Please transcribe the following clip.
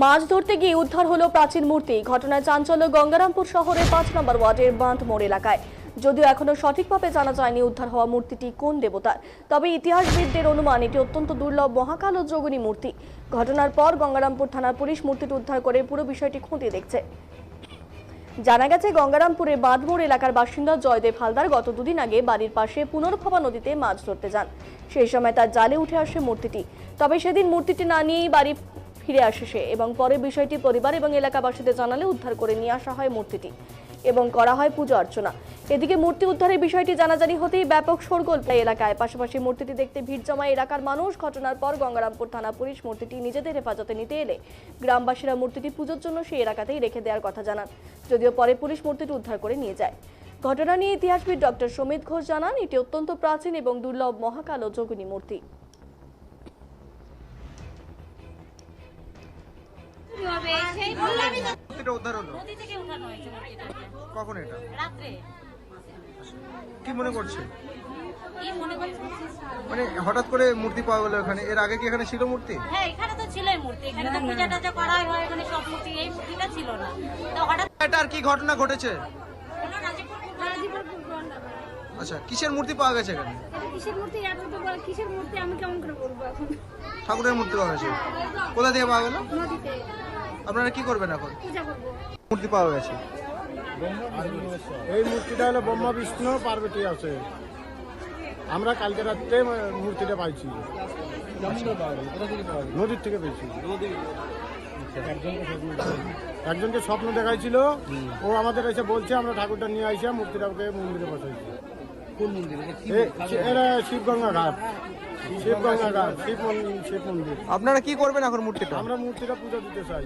মাছ ধরতে গিয়ে উদ্ধার হলো প্রাচীন মূর্তি। ঘটনায় চাঞ্চল্য গঙ্গারামপুর শহরের পাঁচ নম্বর ওয়ার্ডের বাঁধ মোড় এলাকায়। যদিও এখনও সঠিকভাবে জানা যায়নি উদ্ধার হওয়া মূর্তিটি কোন দেবতার। তবে ইতিহাসবিদদের অনুমান, এটি অত্যন্ত দুর্লভ, মহাকাল ও যোগিনী মূর্তি। ঘটনার পর গঙ্গারামপুর থানার পুলিশ মূর্তিটি উদ্ধার করে পুরো বিষয়টি খতিয়ে দেখছে। জানা গেছে, গঙ্গারামপুরের বাঁধমোড় এলাকার বাসিন্দা জয়দেব হালদার গত দুদিন আগে বাড়ির পাশে পুনর্ভবা নদীতে মাছ ধরতে যান। সেই সময় তার জালে উঠে আসে মূর্তিটি। তবে সেদিন মূর্তিটি না নিয়েই বাড়ি ফিরে আসে সে এবং পরে বিষয়টি পরিবার এবং এলাকাবাসীদের জানালে উদ্ধার করে নিয়ে আসা হয় মূর্তিটি এবং করা হয় পূজা অর্চনা। এদিকে মূর্তি উদ্ধারের বিষয়টি জানাজানি হতেই ব্যাপক শোরগোল প্রায় এলাকায়। পাশাপাশি মূর্তিটি দেখতে ভিড় জমায় এলাকার মানুষ। ঘটনার পর গঙ্গারামপুর থানা পুলিশ মূর্তিটি নিজেদের হেফাজতে নিতে এলে গ্রামবাসীরা মূর্তিটি পুজোর জন্য সেই এলাকাতেই রেখে দেওয়ার কথা জানান। যদিও পরে পুলিশ মূর্তিটি উদ্ধার করে নিয়ে যায়। ঘটনা নিয়ে ইতিহাসবিদ ডক্টর সমিত ঘোষ জানান, এটি অত্যন্ত প্রাচীন এবং দুর্লভ মহাকাল ও যোগিনী মূর্তি। উদ্ধার হলো? নদী থেকে উঠানো হয়েছে কখন এটা? রাত্রে। কি মনে করছে? মনে মানে হঠাৎ করে মূর্তি পাওয়া গেলো এখানে। এর আগে কি এখানে ছিল মূর্তি? হ্যাঁ এখানে তো ছিলই মূর্তি। এখানে তো পূজা টাজা করা হয় এখানে সব মূর্তি। এই মূর্তিটা ছিল না। তো হঠাৎ এটা আর কি ঘটনা ঘটেছে। আচ্ছা কিসের মূর্তি পাওয়া গেছে এখানে? কিসের মূর্তি? এত তো কিসের মূর্তি? আমি কেমন করে বলব এখন? ঠাকুরের মূর্তি পাওয়া গেছে। কোথা থেকে পাওয়া গেল? নদীতে। আপনারা কি করবেন এখন? মূর্তি পাওয়া গেছে। এই মূর্তিটা হলো ব্রহ্মা বিষ্ণু পার্বতী আছে। আমরা কালকে রাত্রে মূর্তিটা পাইছি। নদীর থেকে পেয়েছি। একজনকে স্বপ্ন দেখাইছিল। ও আমাদের এসে বলছে আমরা ঠাকুরটা নিয়ে আইসা মূর্তিটাকে মন্দিরে বসাইছি। কোন মন্দির? এটা শিবগঙ্গা ঘাট। শিবগঙ্গা ঘাট শিব শিব মন্দির আপনারা কি করবেন এখন মূর্তিটা? আমরা মূর্তিটা পূজা দিতে চাই।